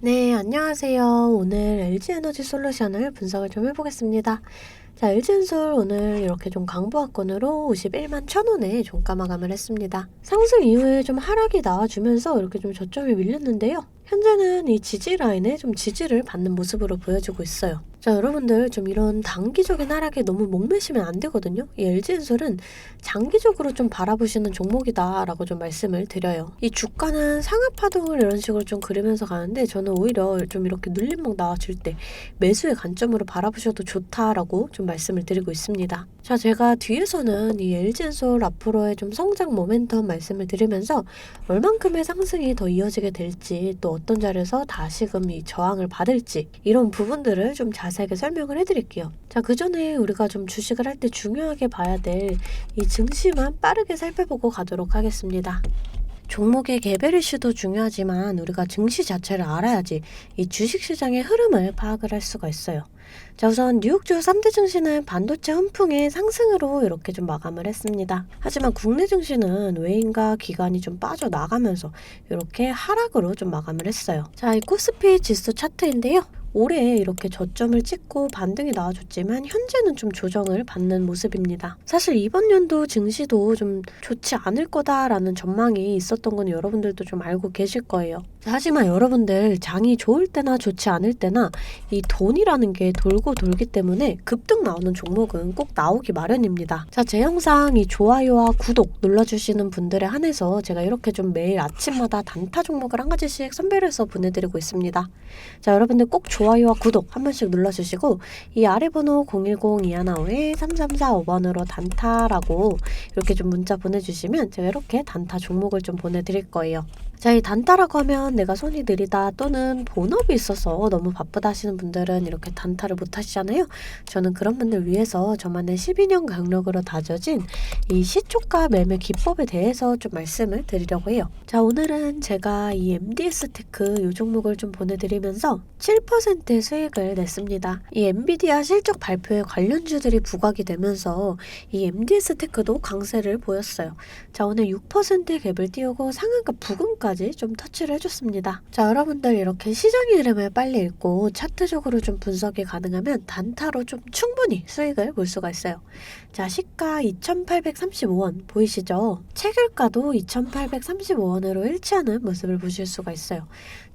네, 안녕하세요. 오늘 LG 에너지 솔루션을 분석을 좀 해보겠습니다. 자, LG엔솔 오늘 이렇게 좀 강보합권으로 51만 1,000원에 종가 마감을 했습니다. 상승 이후에 좀 하락이 나와주면서 이렇게 좀 저점이 밀렸는데요. 현재는 이 지지 라인에 좀 지지를 받는 모습으로 보여주고 있어요. 자, 여러분들 좀 이런 단기적인 하락에 너무 목매시면 안 되거든요. 이 LG엔솔은 장기적으로 좀 바라보시는 종목이다라고 좀 말씀을 드려요. 이 주가는 상하 파동을 이런 식으로 좀 그리면서 가는데 저는 오히려 좀 이렇게 눌림목 나와줄 때 매수의 관점으로 바라보셔도 좋다라고 좀 말씀을 드리고 있습니다. 자, 제가 뒤에서는 이 LG엔솔 앞으로의 좀 성장 모멘텀 말씀을 드리면서 얼만큼의 상승이 더 이어지게 될지 또 어떤 자리에서 다시금 이 저항을 받을지 이런 부분들을 좀자 세하게 설명을 해드릴게요. 자, 그 전에 우리가 좀 주식을 할 때 중요하게 봐야 될 이 증시만 빠르게 살펴보고 가도록 하겠습니다. 종목의 개별 이슈도 중요하지만 우리가 증시 자체를 알아야지 이 주식시장의 흐름을 파악을 할 수가 있어요. 자, 우선 뉴욕주 3대 증시는 반도체 훈풍의 상승으로 이렇게 좀 마감을 했습니다. 하지만 국내 증시는 외인과 기관이 좀 빠져나가면서 이렇게 하락으로 좀 마감을 했어요. 자, 이 코스피 지수 차트인데요. 올해 이렇게 저점을 찍고 반등이 나와줬지만 현재는 좀 조정을 받는 모습입니다. 사실 이번 연도 증시도 좀 좋지 않을 거다라는 전망이 있었던 건 여러분들도 좀 알고 계실 거예요. 하지만 여러분들 장이 좋을 때나 좋지 않을 때나 이 돈이라는 게 돌고 돌기 때문에 급등 나오는 종목은 꼭 나오기 마련입니다. 자, 제 영상 이 좋아요와 구독 눌러주시는 분들에 한해서 제가 이렇게 좀 매일 아침마다 단타 종목을 한 가지씩 선별해서 보내드리고 있습니다. 자, 여러분들 꼭 좋아요와 구독 한 번씩 눌러주시고 이 아래 번호 010-215-3345번으로 단타라고 이렇게 좀 문자 보내주시면 제가 이렇게 단타 종목을 좀 보내드릴 거예요. 자, 이 단타라고 하면 내가 손이 느리다 또는 본업이 있어서 너무 바쁘다 하시는 분들은 이렇게 단타를 못 하시잖아요. 저는 그런 분들 위해서 저만의 12년 경력으로 다져진 이 시초가 매매 기법에 대해서 좀 말씀을 드리려고 해요. 자, 오늘은 제가 이 MDS 테크 이 종목을 좀 보내드리면서 7%의 수익을 냈습니다. 이 엔비디아 실적 발표에 관련주들이 부각이 되면서 이 MDS 테크도 강세를 보였어요. 자, 오늘 6%의 갭을 띄우고 상한가 부근까지 부분까지 좀 터치를 해줬습니다. 자, 여러분들 이렇게 시장의 흐름을 빨리 읽고 차트적으로 좀 분석이 가능하면 단타로 좀 충분히 수익을 볼 수가 있어요. 자, 시가 2,835원 보이시죠? 체결가도 2,835원으로 일치하는 모습을 보실 수가 있어요.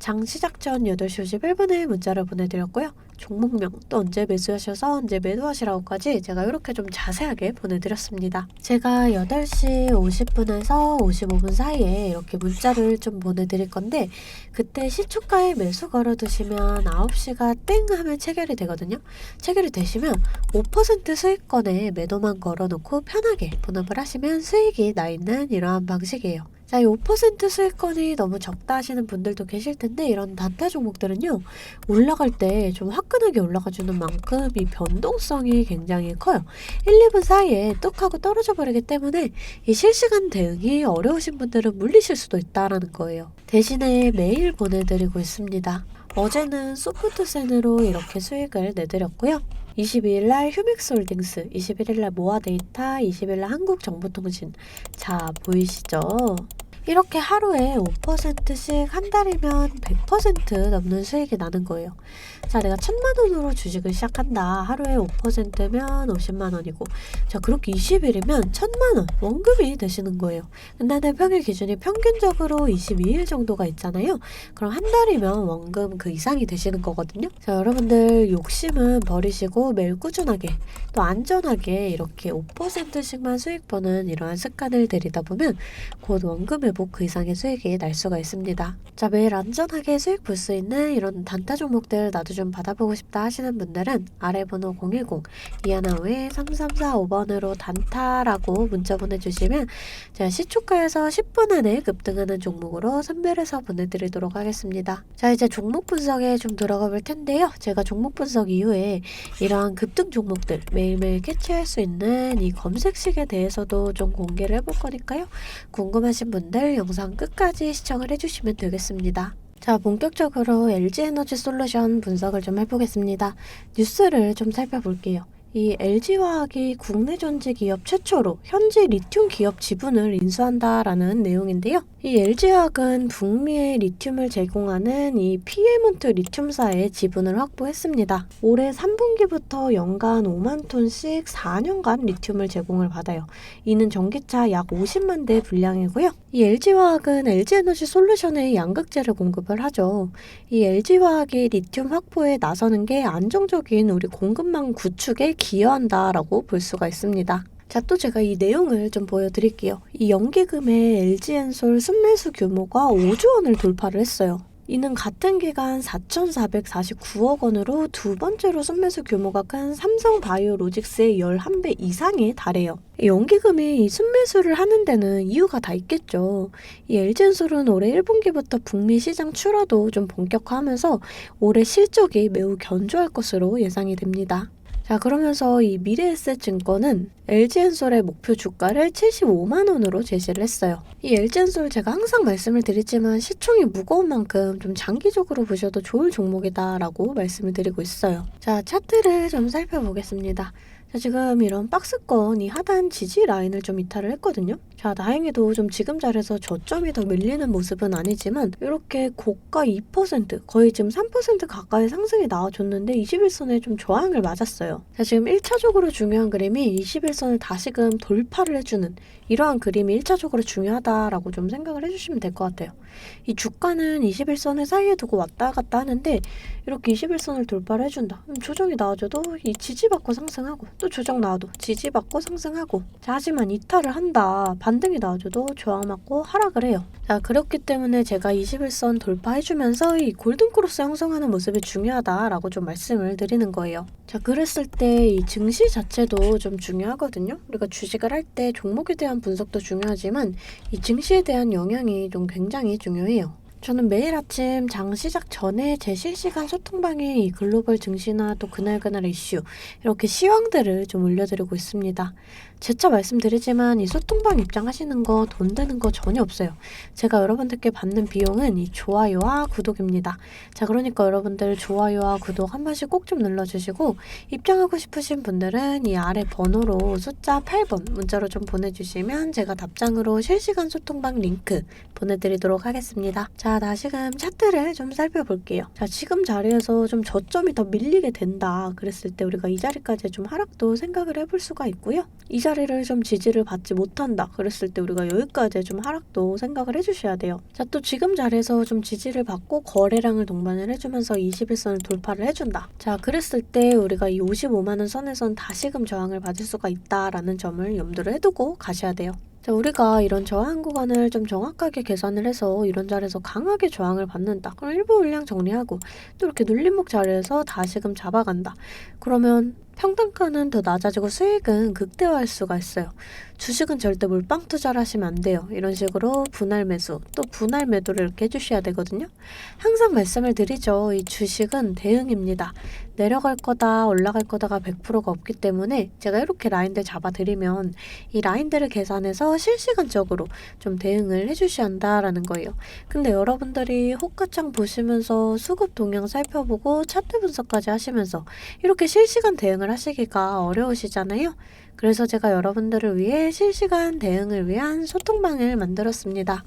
장 시작 전 8시 51분에 문자를 보내드렸고요. 종목명 또 언제 매수하셔서 언제 매도하시라고까지 제가 이렇게 좀 자세하게 보내드렸습니다. 제가 8시 50분에서 55분 사이에 이렇게 문자를 좀 보내드릴 건데 그때 시초가에 매수 걸어두시면 9시가 땡 하면 체결이 되거든요. 체결이 되시면 5% 수익권에 매도만 걸어놓고 편하게 본업을 하시면 수익이 나 있는 이러한 방식이에요. 자, 이 5% 수익권이 너무 적다 하시는 분들도 계실 텐데 이런 단타 종목들은요. 올라갈 때 좀 화끈하게 올라가 주는 만큼 이 변동성이 굉장히 커요. 1, 2분 사이에 뚝 하고 떨어져 버리기 때문에 이 실시간 대응이 어려우신 분들은 물리실 수도 있다라는 거예요. 대신에 매일 보내드리고 있습니다. 어제는 소프트센으로 이렇게 수익을 내드렸고요. 22일 날 휴믹스홀딩스, 21일 날 모아데이터, 20일 날 한국정보통신. 자, 보이시죠? 이렇게 하루에 5%씩 한 달이면 100% 넘는 수익이 나는 거예요. 자, 내가 천만 원으로 주식을 시작한다. 하루에 5%면 50만 원이고. 자, 그렇게 20일이면 천만 원 원금이 되시는 거예요. 근데 평일 기준이 평균적으로 22일 정도가 있잖아요. 그럼 한 달이면 원금 그 이상이 되시는 거거든요. 자, 여러분들 욕심은 버리시고 매일 꾸준하게 또 안전하게 이렇게 5%씩만 수익 버는 이러한 습관을 들이다 보면 곧 원금의 회복 그 이상의 수익이 날 수가 있습니다. 자, 매일 안전하게 수익 볼 수 있는 이런 단타 종목들 나도 좀 받아보고 싶다 하시는 분들은 아래 번호 010-215-3345번으로 단타라고 문자 보내주시면 제가 시초가에서 10분 안에 급등하는 종목으로 선별해서 보내드리도록 하겠습니다. 자, 이제 종목 분석에 좀 들어가 볼 텐데요. 제가 종목 분석 이후에 이러한 급등 종목들 매일매일 캐치할 수 있는 이 검색식에 대해서도 좀 공개를 해볼 거니까요. 궁금하신 분들 분들 영상 끝까지 시청을 해주시면 되겠습니다. 자, 본격적으로 LG에너지 솔루션 분석을 좀 해보겠습니다. 뉴스를 좀 살펴볼게요. 이 LG화학이 국내 전지 기업 최초로 현지 리튬 기업 지분을 인수한다라는 내용인데요. 이 LG화학은 북미에 리튬을 제공하는 이 피에몬트 리튬사의 지분을 확보했습니다. 올해 3분기부터 연간 5만 톤씩 4년간 리튬을 제공을 받아요. 이는 전기차 약 50만 대 분량이고요. 이 LG화학은 LG에너지 솔루션에 양극재를 공급을 하죠. 이 LG화학이 리튬 확보에 나서는 게 안정적인 우리 공급망 구축에 기여한다라고 볼 수가 있습니다. 자, 또 제가 이 내용을 좀 보여드릴게요. 이 연기금의 LG엔솔 순매수 규모가 5조 원을 돌파를 했어요. 이는 같은 기간 4,449억 원으로 두 번째로 순매수 규모가 큰 삼성 바이오로직스의 11배 이상에 달해요. 이 연기금이 이 순매수를 하는 데는 이유가 다 있겠죠. 이 LG엔솔은 올해 1분기부터 북미 시장 출하도 좀 본격화하면서 올해 실적이 매우 견조할 것으로 예상이 됩니다. 자, 그러면서 이 미래에셋 증권은 LG엔솔의 목표 주가를 75만 원으로 제시를 했어요. 이 LG엔솔 제가 항상 말씀을 드리지만 시총이 무거운 만큼 좀 장기적으로 보셔도 좋을 종목이다라고 말씀을 드리고 있어요. 자, 차트를 좀 살펴보겠습니다. 자, 지금 이런 박스권 이 하단 지지 라인을 좀 이탈을 했거든요. 자, 다행히도 좀 지금 자리에서 저점이 더 밀리는 모습은 아니지만 이렇게 고가 2% 거의 지금 3% 가까이 상승이 나와줬는데 21선에 좀 저항을 맞았어요. 자, 지금 1차적으로 중요한 그림이 21선을 다시금 돌파를 해주는 이러한 그림이 1차적으로 중요하다라고 좀 생각을 해주시면 될 것 같아요. 이 주가는 21선을 사이에 두고 왔다 갔다 하는데 이렇게 21선을 돌파를 해준다. 음, 조정이 나와줘도 이 지지받고 상승하고 또 조정 나와도 지지받고 상승하고 자, 하지만 이탈을 한다. 반등이 나와줘도 저항 맞고 하락을 해요. 자, 그렇기 때문에 제가 21선 돌파해주면서 이 골든크로스 형성하는 모습이 중요하다라고 좀 말씀을 드리는 거예요. 자, 그랬을 때 이 증시 자체도 좀 중요하거든요. 우리가 주식을 할 때 종목에 대한 분석도 중요하지만 이 증시에 대한 영향이 좀 굉장히 중요해요. 저는 매일 아침 장 시작 전에 제 실시간 소통방에 이 글로벌 증시나 또 그날그날 이슈 이렇게 시황들을 좀 올려드리고 있습니다. 재차 말씀드리지만 이 소통방 입장하시는 거 돈 드는 거 전혀 없어요. 제가 여러분들께 받는 비용은 이 좋아요와 구독입니다. 자, 그러니까 여러분들 좋아요와 구독 한 번씩 꼭 좀 눌러주시고 입장하고 싶으신 분들은 이 아래 번호로 숫자 8번 문자로 좀 보내주시면 제가 답장으로 실시간 소통방 링크 보내드리도록 하겠습니다. 자, 다시금 차트를 좀 살펴볼게요. 자, 지금 자리에서 좀 저점이 더 밀리게 된다. 그랬을 때 우리가 이 자리까지 좀 하락도 생각을 해볼 수가 있고요. 이자 리를 좀 지지를 받지 못한다. 그랬을 때 우리가 여기까지 좀 하락도 생각을 해주셔야 돼요. 자, 또 지금 자리에서 좀 지지를 받고 거래량을 동반을 해주면서 21선을 돌파를 해준다. 자, 그랬을 때 우리가 이 55만 원 선에선 다시금 저항을 받을 수가 있다라는 점을 염두를 해두고 가셔야 돼요. 자, 우리가 이런 저항 구간을 좀 정확하게 계산을 해서 이런 자리에서 강하게 저항을 받는다. 그럼 일부 물량 정리하고 또 이렇게 눌림목 자리에서 다시금 잡아간다. 그러면 평단가는 더 낮아지고 수익은 극대화할 수가 있어요. 주식은 절대 물방 투자를 하시면 안 돼요. 이런 식으로 분할 매수, 또 분할 매도를 이렇게 해주셔야 되거든요. 항상 말씀을 드리죠. 이 주식은 대응입니다. 내려갈 거다, 올라갈 거다가 100%가 없기 때문에 제가 이렇게 라인들 잡아드리면 이 라인들을 계산해서 실시간적으로 좀 대응을 해주셔야 한다라는 거예요. 근데 여러분들이 호가창 보시면서 수급 동향 살펴보고 차트 분석까지 하시면서 이렇게 실시간 대응을 하시기가 어려우시잖아요. 그래서 제가 여러분들을 위해 실시간 대응을 위한 소통방을 만들었습니다.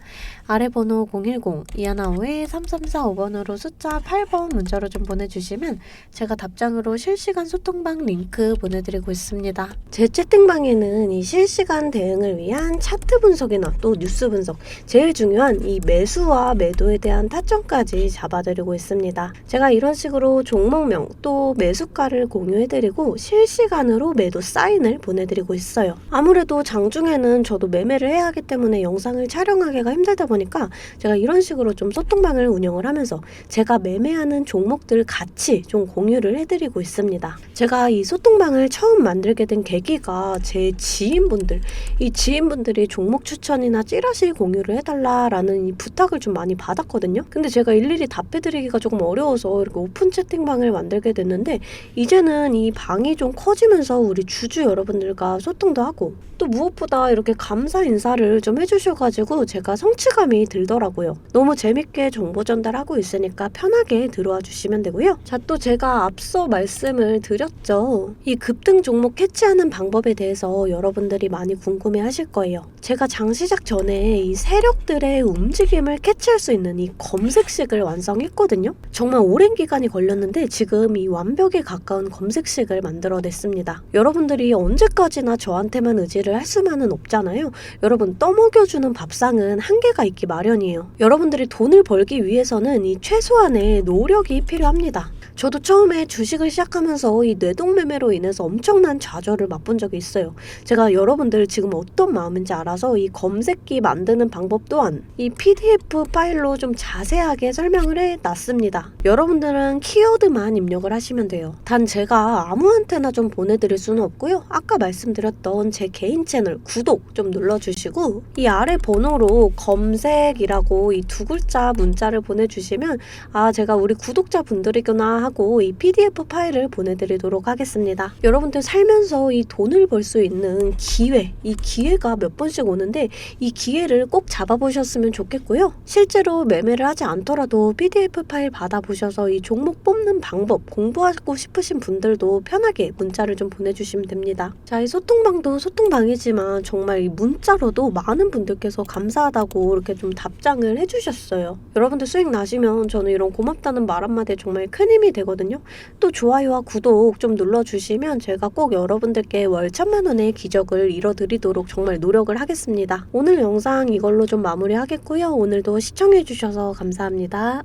아래 번호 010-215-3345번으로 숫자 8번 문자로 좀 보내주시면 제가 답장으로 실시간 소통방 링크 보내드리고 있습니다. 제 채팅방에는 이 실시간 대응을 위한 차트 분석이나 또 뉴스 분석, 제일 중요한 이 매수와 매도에 대한 타점까지 잡아드리고 있습니다. 제가 이런 식으로 종목명 또 매수가를 공유해드리고 실시간으로 매도 사인을 보내 보내드리고 있어요. 아무래도 장중에는 저도 매매를 해야 하기 때문에 영상을 촬영하기가 힘들다 보니까 제가 이런 식으로 좀 소통방을 운영을 하면서 제가 매매하는 종목들 같이 좀 공유를 해드리고 있습니다. 제가 이 소통방을 처음 만들게 된 계기가 제 지인분들, 이 지인분들이 종목 추천이나 찌라시 공유를 해달라라는 이 부탁을 좀 많이 받았거든요. 근데 제가 일일이 답해드리기가 조금 어려워서 이렇게 오픈 채팅방을 만들게 됐는데 이제는 이 방이 좀 커지면서 우리 주주 여러분들 분들과 소통도 하고 또 무엇보다 이렇게 감사 인사를 좀 해주셔가지고 제가 성취감이 들더라고요. 너무 재밌게 정보 전달하고 있으니까 편하게 들어와 주시면 되고요. 자, 또 제가 앞서 말씀을 드렸죠. 이 급등 종목 캐치하는 방법에 대해서 여러분들이 많이 궁금해 하실 거예요. 제가 장 시작 전에 이 세력들의 움직임을 캐치할 수 있는 이 검색식을 완성했거든요. 정말 오랜 기간이 걸렸는데 지금 이 완벽에 가까운 검색식을 만들어냈습니다. 여러분들이 언제 까지나 저한테만 의지를 할 수만은 없잖아요. 여러분 떠먹여주는 밥상은 한계가 있기 마련이에요. 여러분들이 돈을 벌기 위해서는 이 최소한의 노력이 필요합니다. 저도 처음에 주식을 시작하면서 이 뇌동매매로 인해서 엄청난 좌절을 맛본 적이 있어요. 제가 여러분들 지금 어떤 마음인지 알아서 이 검색기 만드는 방법 또한 이 PDF 파일로 좀 자세하게 설명을 해 놨습니다. 여러분들은 키워드만 입력을 하시면 돼요. 단 제가 아무한테나 좀 보내드릴 수는 없고요. 아까 말씀드렸던 제 개인 채널 구독 좀 눌러주시고 이 아래 번호로 검색이라고 이 두 글자 문자를 보내주시면 아 제가 우리 구독자분들이구나 하고 이 PDF 파일을 보내드리도록 하겠습니다. 여러분들 살면서 이 돈을 벌 수 있는 기회, 이 기회가 몇 번씩 오는데 이 기회를 꼭 잡아보셨으면 좋겠고요. 실제로 매매를 하지 않더라도 PDF 파일 받아보셔서 이 종목 뽑는 방법 공부하고 싶으신 분들도 편하게 문자를 좀 보내주시면 됩니다. 자, 이 소통방도 소통방이지만 정말 이 문자로도 많은 분들께서 감사하다고 이렇게 좀 답장을 해주셨어요. 여러분들 수익 나시면 저는 이런 고맙다는 말 한마디에 정말 큰 힘이 되거든요. 또 좋아요와 구독 좀 눌러주시면 제가 꼭 여러분들께 월 천만 원의 기적을 이뤄드리도록 정말 노력을 하겠습니다. 오늘 영상 이걸로 좀 마무리하겠고요. 오늘도 시청해주셔서 감사합니다.